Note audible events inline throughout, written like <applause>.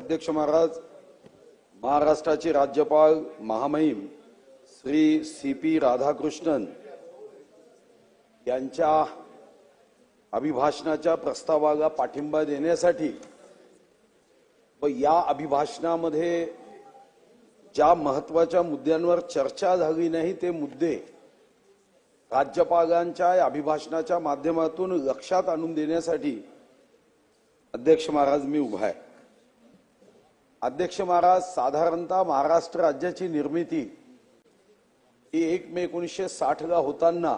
अध्यक्ष महाराज महाराष्ट्राचे राज्यपाल महामहिम श्री सी पी राधाकृष्णन यांच्या अभिभाषणाच्या प्रस्तावाला पाठिंबा देण्यासाठी व या अभिभाषणामध्ये ज्या महत्त्वाच्या मुद्द्यांवर चर्चा झाली नाही ते मुद्दे राज्यपालांच्या अभिभाषणाच्या माध्यमातून लक्षात आणून देण्यासाठी अध्यक्ष महाराज मी उभा आहे. अध्यक्ष महाराज साधारणतः महाराष्ट्र राज्याची निर्मिती ही एक मे एकोणीसशे साठला होताना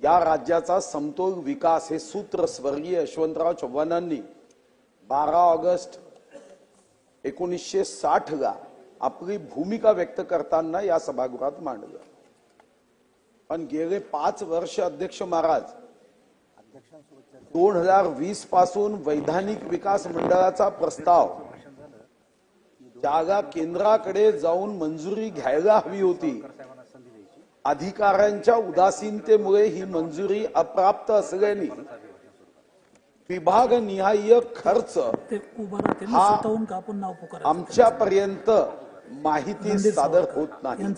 या राज्याचा समतोल विकास हे सूत्र स्वर्गीय यशवंतराव चव्हाणांनी बारा ऑगस्ट एकोणीसशे साठ ला आपली भूमिका व्यक्त करताना या सभागृहात मांडलं. पण गेले पाच वर्ष अध्यक्ष महाराज दोन हजार वीसपासून वैधानिक विकास मंडळाचा प्रस्ताव जागा केंद्राकडे जाऊन मंजुरी घ्यायला हवी होती. अधिकाऱ्यांच्या उदासीनतेमुळे ही मंजुरी अप्राप्त असल्याने विभागनिहाय खर्च ते उभं राहतील हा आमच्यापर्यंत माहिती सादर होत नाही.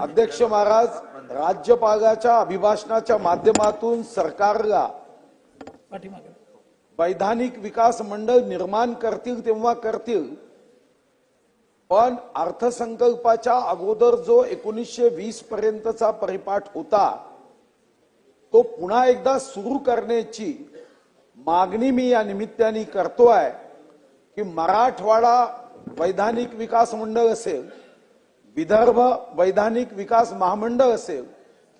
अध्यक्ष महाराज राज्यपालाच्या अभिभाषणाच्या माध्यमातून सरकारला वैधानिक विकास मंडळ निर्माण करतील तेव्हा करतील. पण अर्थसंकल्पाच्या अगोदर जो एकोणीसशे वीस पर्यंतचा परिपाठ होता तो पुन्हा एकदा सुरू करण्याची मागणी मी या निमित्ताने करतोय की मराठवाडा वैधानिक विकास मंडळ असेल विदर्भ वैधानिक विकास महामंडळ असेल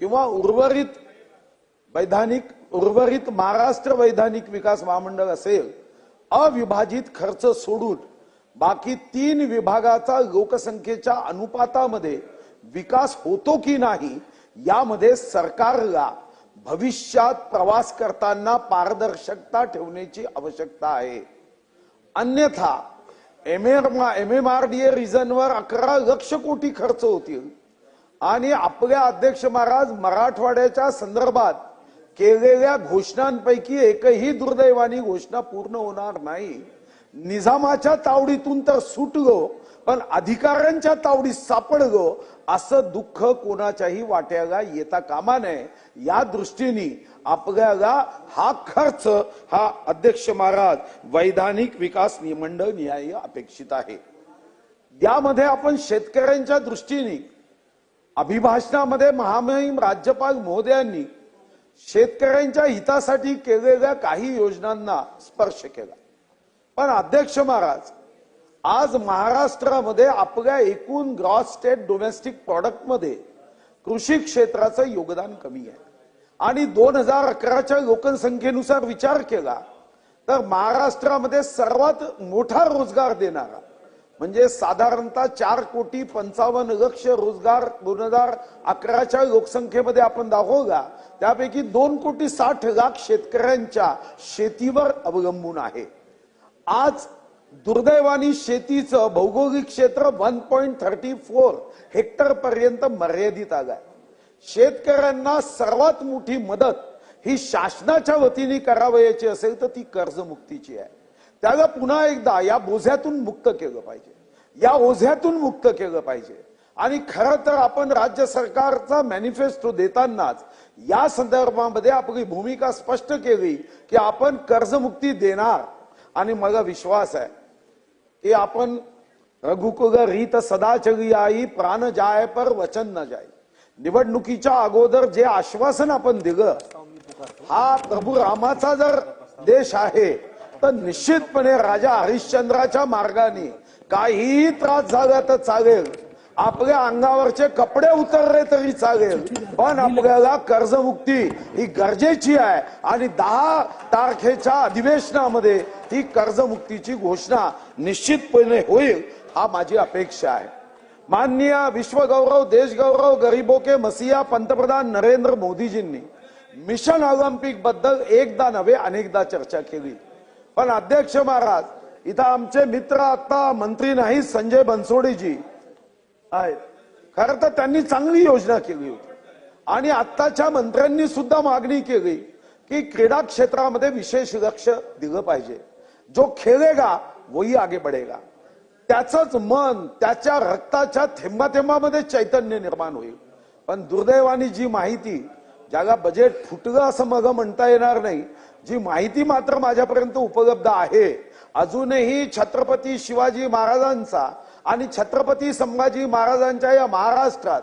किंवा उर्वरित वैधानिक उर्वरित महाराष्ट्र वैधानिक विकास महामंडळ असेल अविभाजित खर्च सोडून बाकी तीन विभागाचा लोकसंख्येच्या अनुपातामध्ये विकास होतो की नाही यामध्ये सरकारला भविष्यात प्रवास करताना पारदर्शकता ठेवण्याची आवश्यकता आहे. अन्यथा M M M R D A रिझनवर अकरा लक्ष कोटी खर्च होतील. आणि आपल्या अध्यक्ष महाराज मराठवाड्याच्या संदर्भात केलेल्या घोषणांपैकी एकही दुर्दैवानी घोषणा पूर्ण होणार नाही. निजामाच्या तावडीतून तर सुटलो पण अधिकाऱ्यांच्या तावडीत सापडलो असं दुःख कोणाच्याही वाट्याला येता कामा नये. या दृष्टीने आपल्याला हा खर्च हा अध्यक्ष महाराज वैधानिक विकास निमंडळ न्याय अपेक्षित आहे. यामध्ये आपण शेतकऱ्यांच्या दृष्टीने अभिभाषणामध्ये महामहिम राज्यपाल महोदयांनी शेतकऱ्यांच्या हितासाठी केलेल्या काही योजनांना स्पर्श केला. पण अध्यक्ष महाराज आज महाराष्ट्रामध्ये आपल्या एकूण ग्रॉस स्टेट डोमेस्टिक प्रॉडक्टमध्ये कृषी क्षेत्राचं योगदान कमी आहे. आणि दोन हजार अकराच्या लोकसंख्येनुसार विचार केला तर महाराष्ट्रामध्ये सर्वात मोठा रोजगार देणारा म्हणजे साधारणतः चार कोटी पंचावन्न लक्ष रोजगार दोन हजार अकराच्या लोकसंख्येमध्ये आपण दाखवला त्यापैकी दोन कोटी साठ लाख शेतकऱ्यांच्या शेतीवर अवलंबून आहे. आज दुर्दैवानी शेतीचं भौगोलिक क्षेत्र one point thirty four hectare पर्यंत मर्यादित आहे. शेतकऱ्यांना सर्वात मोठी मदत ही शासनाच्या वतीने करावयाची असेल तर ती कर्जमुक्तीची आहे. त्याला पुन्हा एकदा या बोझ्यातून मुक्त केलं पाहिजे. या ओझ्यातून मुक्त केलं पाहिजे. आणि खरं तर आपण राज्य सरकारचा मॅनिफेस्टो देतानाच या संदर्भामध्ये आपली भूमिका स्पष्ट केली की आपण कर्जमुक्ती देणार आणि मला विश्वास आहे. की आपण रघुकुल रीत सदाचरी आई प्राण जाय पर वचन न जाय निवडणुकीच्या अगोदर जे आश्वासन आपण दिलं हा प्रभू रामाचा जर देश आहे तर निश्चितपणे राजा हरिश्चंद्राच्या मार्गाने काहीही त्रास झाला तर चालेल. आपल्या अंगावरचे कपडे उतरले तरी चालेल. पण आपल्याला कर्जमुक्ती ही गरजेची आहे. आणि दहा तारखेच्या अधिवेशनामध्ये ही कर्जमुक्तीची घोषणा निश्चितपणे होईल हा माझी अपेक्षा आहे. माननीय विश्वगौरव देशगौरव गरीबो के मसिया पंतप्रधान नरेंद्र मोदीजींनी मिशन ऑलिम्पिकबद्दल एकदा नव्हे अनेकदा चर्चा केली. पण अध्यक्ष महाराज इथं आमचे मित्र आता मंत्री नाही संजय बनसोडेजी. आहेत खर तर त्यांनी चांगली योजना केली होती. आणि आत्ताच्या मंत्र्यांनी सुद्धा मागणी केली की क्रीडा क्षेत्रामध्ये विशेष लक्ष दिलं पाहिजे. जो खेळेगा वही आगे बढ़ेगा. त्याचंच मन त्याच्या रक्ताच्या थेंबा थेंबामध्ये चैतन्य निर्माण होईल. पण दुर्दैवाने जी माहिती ज्याला बजेट फुटलं असं मग म्हणता येणार नाही जी माहिती मात्र माझ्यापर्यंत उपलब्ध आहे अजूनही छत्रपती शिवाजी महाराजांचा आणि छत्रपती संभाजी महाराजांच्या या महाराष्ट्रात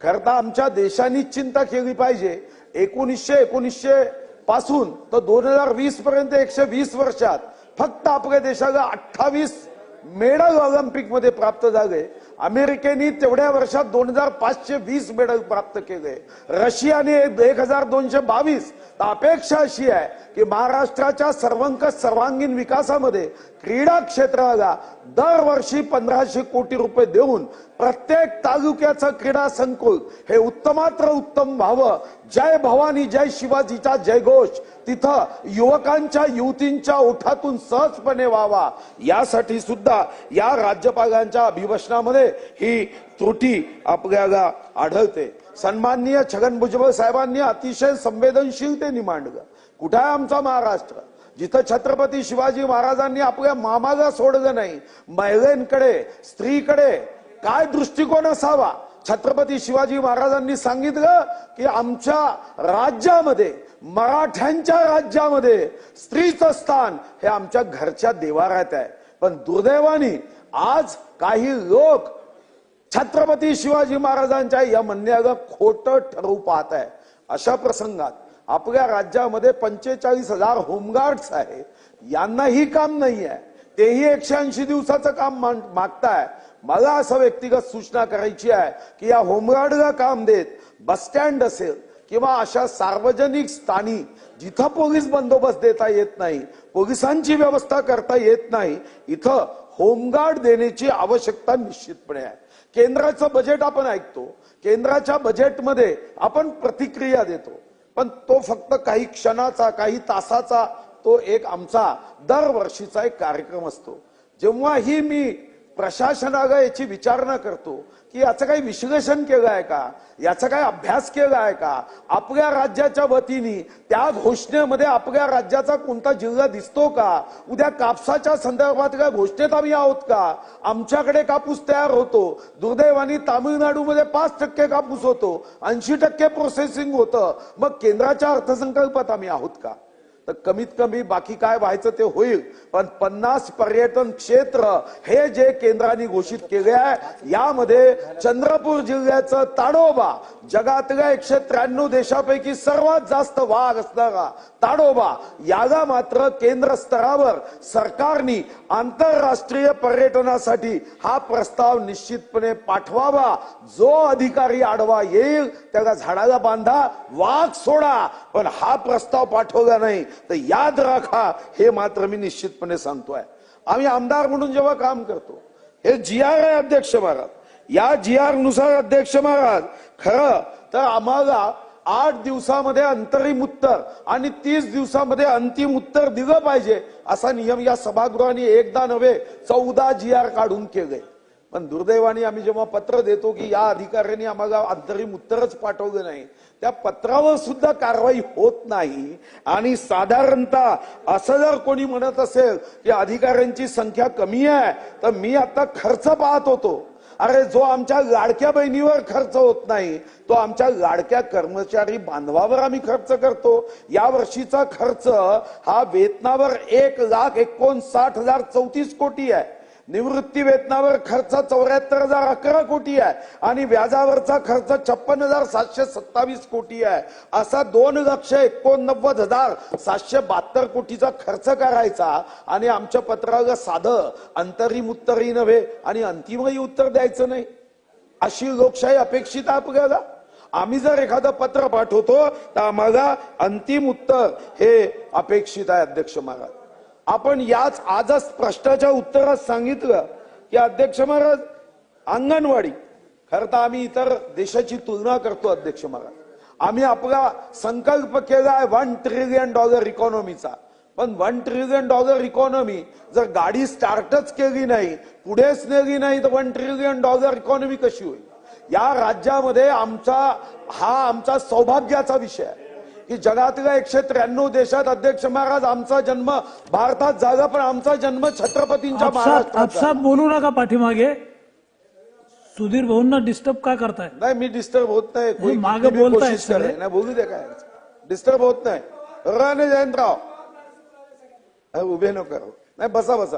खरं तर आमच्या देशाने चिंता केली पाहिजे. एकोणीसशे एकोणीसशे पासून तर दोन हजार वीस पर्यंत एकशे वीस वर्षात फक्त आपल्या देशाला अठ्ठावीस मेडल ऑलिम्पिकमध्ये प्राप्त झाले. अमेरिकेने तेवढ्या वर्षात दोन हजार पाचशे वीस मेडल प्राप्त केले. रशियाने एक हजार दोनशे बावीस. तर अपेक्षा अशी आहे की महाराष्ट्राच्या सर्वंकष सर्वांगीण विकासामध्ये क्रीडा क्षेत्राला दरवर्षी पंधराशे कोटी रुपये देऊन प्रत्येक तालुक्याचं क्रीडा संकुल हे उत्तमात्र उत्तम व्हावं. जय भवानी जय शिवाजीचा जयघोष तिथं युवकांच्या युवतींच्या ओठातून सहजपणे व्हावा. यासाठी सुद्धा या राज्यपालांच्या अभिभाषणामध्ये ही त्रुटी आपल्याला आढळते. सन्माननीय छगन भुजबळ साहेबांनी अतिशय संवेदनशीलतेने मांडलं. कुठं आहे आमचा महाराष्ट्र? जिथं छत्रपती शिवाजी महाराजांनी आपल्या मामाला सोडलं नाही महिलांकडे स्त्रीकडे काय दृष्टिकोन असावा? छत्रपती शिवाजी महाराजांनी सांगितलं की आमच्या राज्यामध्ये मराठ्यांच्या राज्यामध्ये स्त्रीचं स्थान हे आमच्या घरच्या देवारात आहे. पण दुर्दैवाने आज काही लोक छत्रपती शिवाजी महाराजांच्या या म्हणण्याला खोटं ठरवू पाहत आहे. अशा प्रसंगात आपल्या राज्यामध्ये पंचेचाळीस हजार होमगार्ड्स आहे. यांनाही काम नाही आहे तेही एकशे ऐंशी दिवसाचं काम मागताय. मला असं व्यक्तिगत सूचना करायची आहे की या होमगार्डला काम देत बस स्टँड असेल किंवा अशा सार्वजनिक स्थानी जिथं पोलीस बंदोबस्त देता येत नाही पोलिसांची व्यवस्था करता येत नाही इथं होमगार्ड देण्याची आवश्यकता निश्चितपणे आहे. केंद्राचं बजेट आपण ऐकतो. केंद्राच्या बजेटमध्ये आपण प्रतिक्रिया देतो. पण तो फक्त काही क्षणाचा काही तासाचा तो एक आमचा दरवर्षीचा एक कार्यक्रम असतो. जेव्हाही मी प्रशासनाला याची विचारणा करतो की याचं काही विश्लेषण केलं आहे का? याचा काही अभ्यास केला आहे का? आपल्या राज्याच्या वतीने त्या घोषणेमध्ये आपल्या राज्याचा कोणता जिल्हा दिसतो का? उद्या कापसाच्या संदर्भातल्या घोषणेत आम्ही आहोत का? आमच्याकडे कापूस तयार होतो. दुर्दैवानी तामिळनाडूमध्ये पाच टक्के कापूस होतो. ऐंशी टक्के प्रोसेसिंग होतं. मग केंद्राच्या अर्थसंकल्पात आम्ही आहोत का? तर कमीत कमी बाकी काय व्हायचं ते होईल. पण पन्नास पर्यटन क्षेत्र हे जे केंद्राने घोषित केले आहे यामध्ये चंद्रपूर जिल्ह्याचं ताडोबा जगातल्या एकशे त्र्याण्णव देशापैकी सर्वात जास्त वाघ असणारा ताडोबा याला मात्र केंद्र स्तरावर सरकारने आंतरराष्ट्रीय पर्यटनासाठी हा प्रस्ताव निश्चितपणे पाठवावा. जो अधिकारी आडवा येईल त्याला झाडाला बांधा वाघ सोडा. पण हा प्रस्ताव पाठवला नाही. तर याद राखा हे मात्र मी निश्चितपणे सांगतोय. आम्ही आमदार म्हणून जेव्हा काम करतो हे जी आर आहे अध्यक्ष महाराज. या जी आरनुसार अध्यक्ष महाराज खरं तर आम्हाला आठ दिवसामध्ये अंतरिम उत्तर आणि तीस दिवसामध्ये अंतिम उत्तर दिलं पाहिजे असा नियम या सभागृहाने एकदा नव्हे चौदा जी आर काढून केले. पण दुर्दैवाने आम्ही जेव्हा पत्र देतो की या अधिकाऱ्यांनी आम्हाला अंतरिम उत्तरच पाठवलं नाही त्या पत्रावर सुद्धा कारवाई होत नाही. आणि साधारणतः असं जर कोणी म्हणत असेल की अधिकाऱ्यांची संख्या कमी आहे तर मी आता खर्च पाहत होतो. अरे जो आमच्या लाडक्या बहिणीवर खर्च होत नाही तो आमच्या लाडक्या कर्मचारी बांधवावर आम्ही खर्च करतो. या वर्षीचा खर्च हा वेतनावर एक लाख एकोणसाठ हजार चौतीस कोटी आहे. निवृत्ती वेतनावर खर्च चौऱ्याहत्तर हजार अकरा कोटी आहे. आणि व्याजावरचा खर्च छप्पन हजार सातशे सत्तावीस कोटी आहे. असा दोन लक्ष एकोणनव्वद हजार सातशे बहात्तर कोटीचा खर्च करायचा आणि आमच्या पत्राला साधं अंतरिम उत्तरही नव्हे आणि अंतिमही उत्तर द्यायचं नाही. अशी लोकशाही अपेक्षित आहे आपल्याला. आम्ही जर एखादं पत्र पाठवतो तर आम्हाला अंतिम उत्तर हे अपेक्षित आहे अध्यक्ष महाराज. आपण याच आजच प्रश्नाच्या उत्तरात सांगितलं की अध्यक्ष महाराज अंगणवाडी. खरं तर आम्ही इतर देशाची तुलना करतो अध्यक्ष महाराज. आम्ही आपला संकल्प केला आहे वन ट्रिलियन डॉलर इकॉनॉमीचा पण वन ट्रिलियन डॉलर इकॉनॉमी जर गाडी स्टार्टच केली नाही पुढेच नेली नाही तर वन ट्रिलियन डॉलर इकॉनॉमी कशी होईल? या राज्यामध्ये आमचा हा आमचा सौभाग्याचा विषय आहे. की जगातल्या एकशे त्र्याण्णव देशात अध्यक्ष महाराज आमचा जन्म भारतात झाला पण आमचा जन्म छत्रपतींच्या महाराष्ट्रात बोलू नका पाठीमागे. सुधीर भाऊंना डिस्टर्ब का करताय? नाही मी डिस्टर्ब होत नाही. मागं. सगळे. नाही बोलू दे काय. डिस्टर्ब होत नाही. राणे जयंतराव. उभे नको करू. नाही बसा बसा.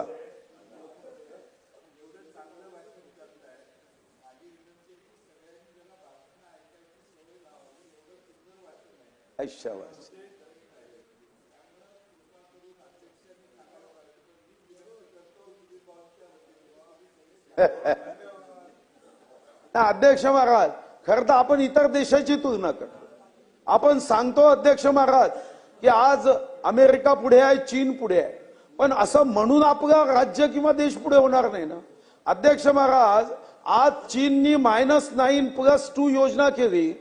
الشواذ <laughs> अध्यक्ष महाराज खर तर आपण इतर देशाची तुलना करतो. आपण सांगतो अध्यक्ष महाराज की आज अमेरिका पुढे आहे चीन पुढे आहे. पण असं म्हणून आपलं राज्य किंवा देश पुढे होणार नाही ना? अध्यक्ष महाराज आज चीननी मायनस नाईन प्लस टू योजना केली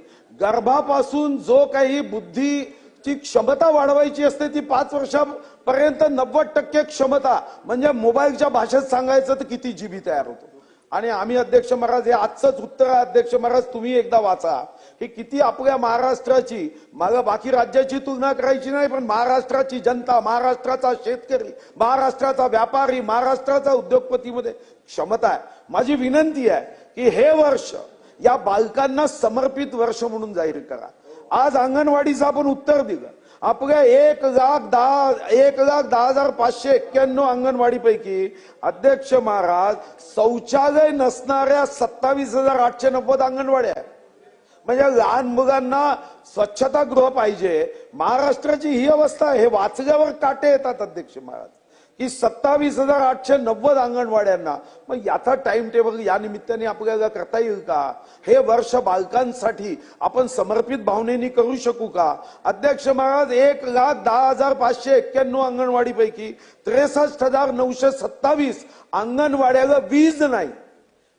गर्भापासून जो काही बुद्धीची क्षमता वाढवायची असते ती पाच वर्षापर्यंत नव्वद टक्के क्षमता म्हणजे मोबाईलच्या भाषेत सांगायचं तर किती जीबी तयार होतो. आणि आम्ही अध्यक्ष महाराज हे आजचंच उत्तर आहे अध्यक्ष महाराज तुम्ही एकदा वाचा. हे किती आपल्या महाराष्ट्राची मला बाकी राज्याची तुलना करायची नाही पण महाराष्ट्राची जनता महाराष्ट्राचा शेतकरी महाराष्ट्राचा व्यापारी महाराष्ट्राचा उद्योगपतीमध्ये क्षमता आहे. माझी विनंती आहे की हे वर्ष या बालकांना समर्पित वर्ष म्हणून जाहीर करा. आज अंगणवाडीचं आपण उत्तर दिलं. आपल्या एक लाख दहा एक लाख दहा हजार पाचशे एक्क्याण्णव अंगणवाडी पैकी अध्यक्ष महाराज शौचालय नसणाऱ्या सत्तावीस हजार आठशे नव्वद अंगणवाड्या म्हणजे लहान मुलांना स्वच्छतागृह पाहिजे. महाराष्ट्राची ही अवस्था हे वाचल्यावर काटे येतात अध्यक्ष महाराज. की सत्तावीस हजार आठशे नव्वद अंगणवाड्यांना. मग याचा टाइम टेबल या निमित्ताने आपल्याला करता येईल का? हे वर्ष बालकांसाठी आपण समर्पित भावनेने करू शकू का? अध्यक्ष महाराज एक लाख दहा हजार पाचशे एक्क्याण्णव अंगणवाडीपैकी त्रेसष्ट हजार नऊशे सत्तावीस अंगणवाड्याला वीज नाही.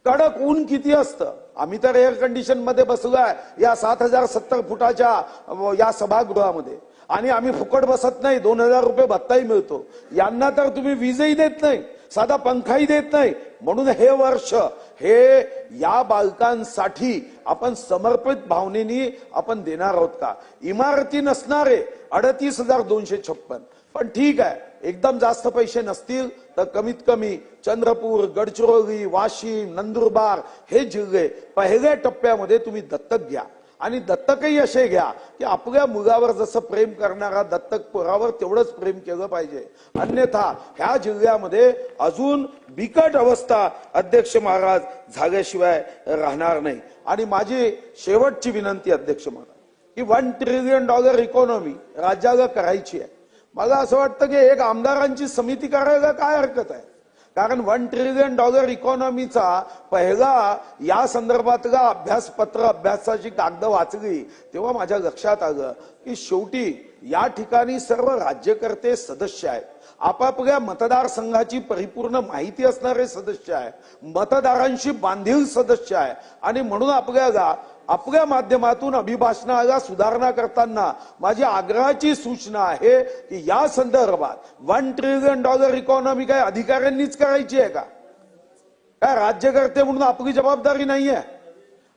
कडक ऊन किती असतं? आम्ही तर एअर कंडिशनमध्ये बसलोय या सात हजार सत्तर फुटाच्या या सभागृहामध्ये. आणि आम्ही फुकट बसत नाही. दोन हजार रुपये भत्ताही मिळतो. यांना तर तुम्ही वीजही देत नाही. साधा पंखाही देत नाही. म्हणून हे वर्ष हे या बालकांसाठी आपण समर्पित भावनेनी आपण देणार आहोत का? इमारती नसणारे अडतीस हजार दोनशे छप्पन. पण ठीक आहे. एकदम जास्त पैसे नसतील तर कमीत कमी चंद्रपूर गडचिरोली वाशिम नंदुरबार हे जिल्हे पहिल्या टप्प्यामध्ये तुम्ही दत्तक घ्या. आणि दत्तकही असे घ्या की आपल्या मुलावर जसं प्रेम करणारा दत्तक पोरावर तेवढंच प्रेम केलं पाहिजे. अन्यथा ह्या जिल्ह्यामध्ये अजून बिकट अवस्था अध्यक्ष महाराज झाल्याशिवाय राहणार नाही. आणि माझी शेवटची विनंती अध्यक्ष महाराज की वन ट्रिलियन डॉलर इकॉनॉमी राज्याला करायची आहे. मला असं वाटतं की एक आमदारांची समिती करायला काय हरकत आहे? कारण वन ट्रिलियन डॉलर इकॉनॉमीचा पहिला या संदर्भातला अभ्यासपत्र अभ्यासाची कागद वाचली तेव्हा माझ्या लक्षात आलं की शेवटी या ठिकाणी सर्व राज्यकर्ते सदस्य आहेत. आपापल्या मतदारसंघाची परिपूर्ण माहिती असणारे सदस्य आहे मतदारांशी बांधील सदस्य आहे आणि म्हणून आपल्याला आपल्या माध्यमातून अभिभाषणाला सुधारणा करताना माझी आग्रहाची सूचना आहे की या संदर्भात वन ट्रिलियन डॉलर इकॉनॉमी काय अधिकाऱ्यांनीच करायची आहे का? काय राज्यकर्ते म्हणून आपली जबाबदारी नाहीये?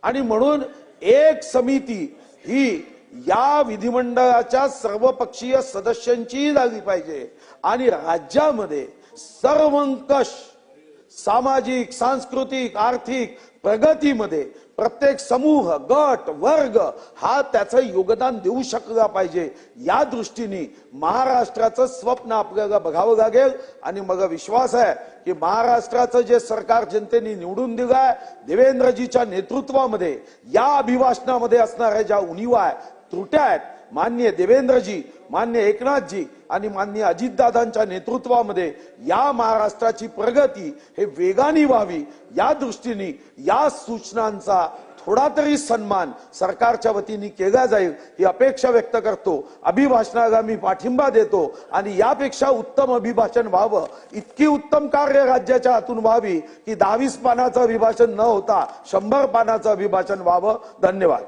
आणि म्हणून एक समिती ही या विधिमंडळाच्या सर्वपक्षीय सदस्यांची झाली पाहिजे. आणि राज्यामध्ये सर्वंकष सामाजिक सांस्कृतिक आर्थिक प्रगतीमध्ये प्रत्येक समूह गट वर्ग हा त्याचं योगदान देऊ शकला पाहिजे. या दृष्टीने महाराष्ट्राचं स्वप्न आपल्याला बघावं लागेल. आणि मग विश्वास आहे की महाराष्ट्राचं जे सरकार जनतेने निवडून दिलं आहे देवेंद्रजीच्या नेतृत्वामध्ये या अभिभाषणामध्ये असणाऱ्या ज्या उणीवा आहे त्रुट्या आहेत मान्य देवेंद्रजी मान्य एकनाथजी आणि मान्य अजितदादांच्या नेतृत्वामध्ये या महाराष्ट्राची प्रगती हे वेगाने व्हावी या दृष्टीने या सूचनांचा थोडा तरी सन्मान सरकारच्या वतीने केला जाईल ही अपेक्षा व्यक्त करतो. अभिभाषणाला मी पाठिंबा देतो आणि यापेक्षा उत्तम अभिभाषण व्हावं. इतकी उत्तम कार्य राज्याच्या हातून व्हावी की दहावीस पानाचं अभिभाषण न होता शंभर पानाचं अभिभाषण व्हावं. धन्यवाद.